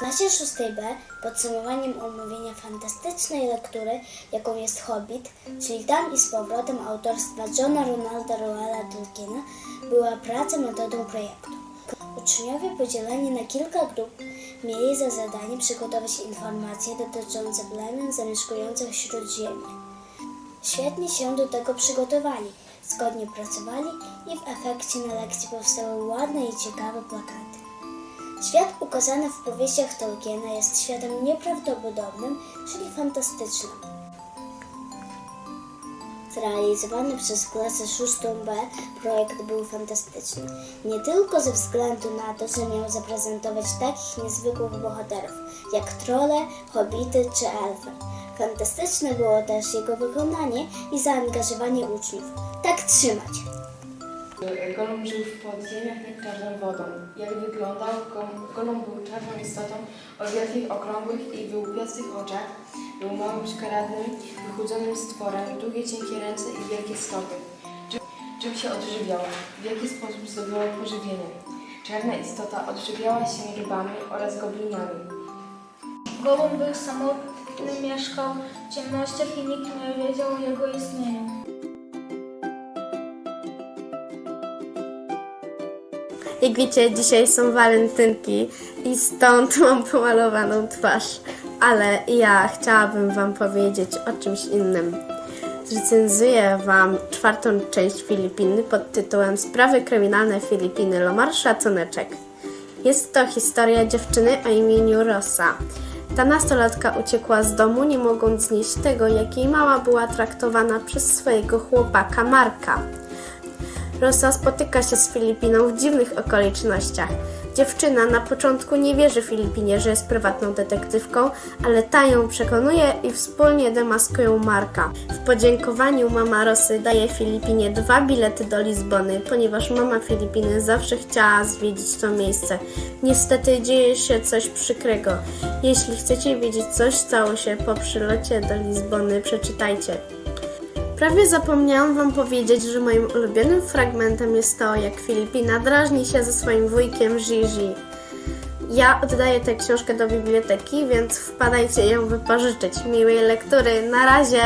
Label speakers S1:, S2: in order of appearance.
S1: klasie 6b podsumowaniem omówienia fantastycznej lektury, jaką jest Hobbit, czyli tam i z powrotem autorstwa Johna Ronalda Rowella Tolkiena, była praca metodą projektu. Uczniowie podzieleni na kilka grup mieli za zadanie przygotować informacje dotyczące plemion zamieszkujących Śródziemie. Świetnie się do tego przygotowali, zgodnie pracowali i w efekcie na lekcji powstały ładne i ciekawe plakaty. Świat ukazany w powieściach Tolkiena jest światem nieprawdopodobnym, czyli fantastycznym. Zrealizowany przez klasę 6B projekt był fantastyczny. Nie tylko ze względu na to, że miał zaprezentować takich niezwykłych bohaterów, jak trole, hobity czy elfy. Fantastyczne było też jego wykonanie i zaangażowanie uczniów. Tak trzymać!
S2: Golum żył w podziemiach nad czarną wodą. Jak wyglądał, Go- Golum był czarną istotą o wielkich, okrągłych i wyłupiastych oczach. Był małym, szkaradnym, wychudzonym stworem, długie, cienkie ręce i wielkie stopy. Czym, się odżywiał? W jaki sposób zdobywał pożywienie? Czarna istota odżywiała się rybami oraz goblinami.
S3: Gołąb był samotny, mieszkał w ciemnościach i nikt nie wiedział o jego istnieniu.
S4: Jak wiecie, dzisiaj są walentynki i stąd mam pomalowaną twarz. Ale ja chciałabym Wam powiedzieć o czymś innym. Zrecenzuję Wam czwartą część Filipiny pod tytułem Sprawy kryminalne Filipiny Lomar Szacuneczek. Jest to historia dziewczyny o imieniu Rosa. Ta nastolatka uciekła z domu, nie mogąc znieść tego, jak jej mama była traktowana przez swojego chłopaka Marka. Rosa spotyka się z Filipiną w dziwnych okolicznościach. Dziewczyna na początku nie wierzy Filipinie, że jest prywatną detektywką, ale ta ją przekonuje i wspólnie demaskują Marka. W podziękowaniu mama Rosy daje Filipinie dwa bilety do Lizbony, ponieważ mama Filipiny zawsze chciała zwiedzić to miejsce. Niestety dzieje się coś przykrego. Jeśli chcecie wiedzieć coś, stało się po przylocie do Lizbony, przeczytajcie. Prawie zapomniałam Wam powiedzieć, że moim ulubionym fragmentem jest to, jak Filipina drażni się ze swoim wujkiem Gigi. Ja oddaję tę książkę do biblioteki, więc wpadajcie ją wypożyczyć. Miłej lektury. Na razie!